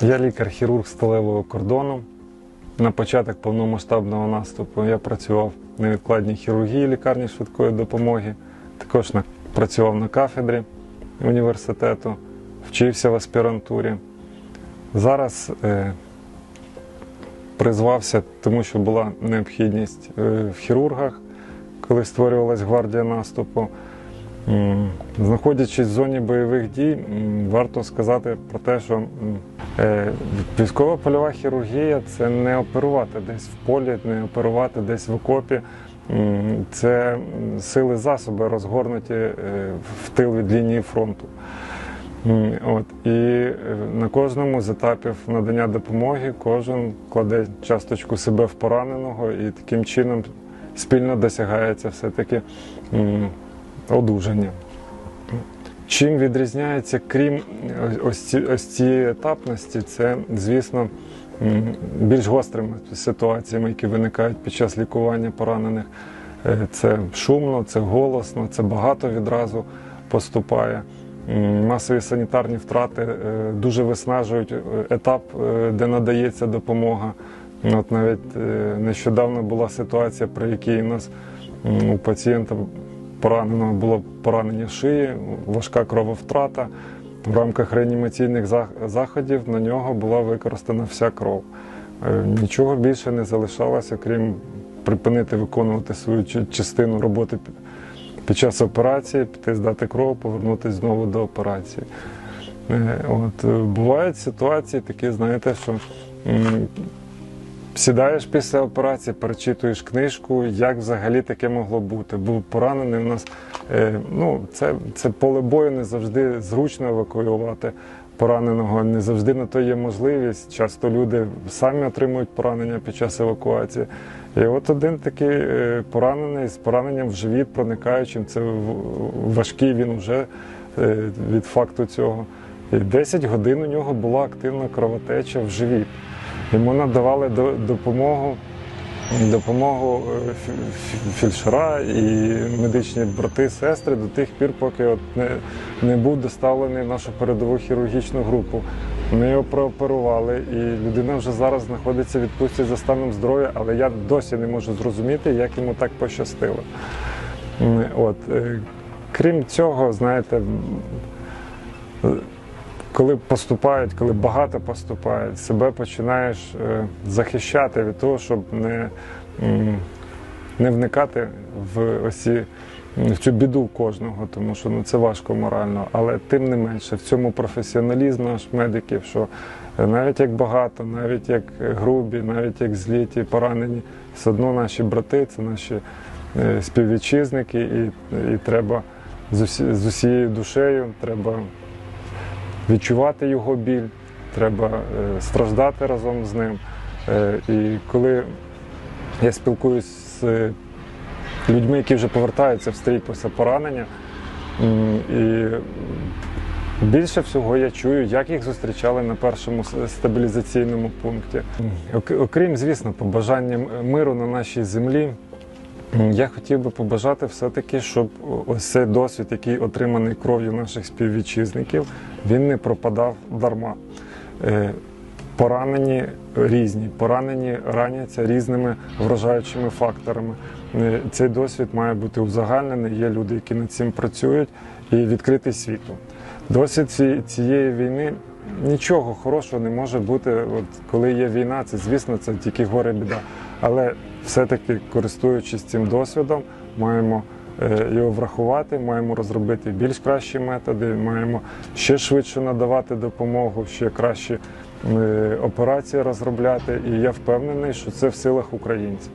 Я лікар-хірург сталевого кордону. На початок повномасштабного наступу я працював в невідкладній хірургії лікарні швидкої допомоги. Також працював на кафедрі університету, вчився в аспірантурі. Зараз е, призвався, тому що була необхідність е, в хірургах, коли створювалась гвардія наступу. Знаходячись в зоні бойових дій, варто сказати про те, що військова польова хірургія це не оперувати десь в полі, не оперувати десь в окопі. Це сили засоби розгорнуті е, в тил від лінії фронту. От, і е, на кожному з етапів надання допомоги кожен кладе часточку себе в пораненого і таким чином спільно досягається все-таки одужання. Чим відрізняється, крім ось, ці, ось цієї етапності, це, звісно, більш гострими ситуаціями, які виникають під час лікування поранених. Е, Це шумно, це голосно, це багато відразу поступає. Масові санітарні втрати е, дуже виснажують е, етап, е, де надається допомога. От навіть е, нещодавно була ситуація, при якій у нас у пацієнта пораненого було поранення шиї, важка крововтрата. В рамках реанімаційних заходів на нього була використана вся кров. Е, Нічого більше не залишалося, крім припинити виконувати свою частину роботи під час операції, піти здати кров, повернутися знову до операції. Е, От, е, бувають ситуації такі, знаєте, що Сідаєш після операції, перечитуєш книжку, як взагалі таке могло бути. Був поранений у нас. Е, ну, це, це поле бою не завжди зручно евакуювати пораненого, не завжди на то є можливість. Часто люди самі отримують поранення під час евакуації. І от один такий е, поранений з пораненням в живіт, проникаючим, це важкий він вже е, від факту цього. І 10 годин у нього була активна кровотеча в живіт. Йому надавали допомогу, допомогу е, фі- фі- фельдшера і медичні брати, сестри до тих пір, поки от не, не був доставлений в нашу передову хірургічну групу. Ми його прооперували, і людина вже зараз знаходиться в відпустці за станом здоров'я, але я досі не можу зрозуміти, як йому так пощастило. От, е, крім цього, знаєте, коли поступають, коли багато поступають, себе починаєш е, захищати від того, щоб не, не вникати в осі. В цю біду кожного, тому що ну це важко морально, але тим не менше в цьому професіоналізм наш медиків, що е, навіть як багато, навіть як грубі, навіть як зліті, поранені, все одно наші брати, це наші е, співвітчизники, і, і треба з, усі, з усією душею, треба відчувати його біль, треба е, страждати разом з ним. Е, і коли я спілкуюсь з людьми, які вже повертаються в стрій після поранення, і більше всього я чую, як їх зустрічали на першому стабілізаційному пункті. Окрім, звісно, побажання миру на нашій землі. Я хотів би побажати все-таки, щоб ось цей досвід, який отриманий кров'ю наших співвітчизників, він не пропадав дарма. Е, Поранені різні, поранені раняться різними вражаючими факторами. Е, Цей досвід має бути узагальнений. Є люди, які над цим працюють, і відкритий світу. Досвід цієї війни нічого хорошого не може бути. От коли є війна, це звісно, це тільки горе біда. Але все-таки, користуючись цим досвідом, маємо е, його врахувати, маємо розробити більш кращі методи, маємо ще швидше надавати допомогу, ще кращі е, операції розробляти. І я впевнений, що це в силах українців.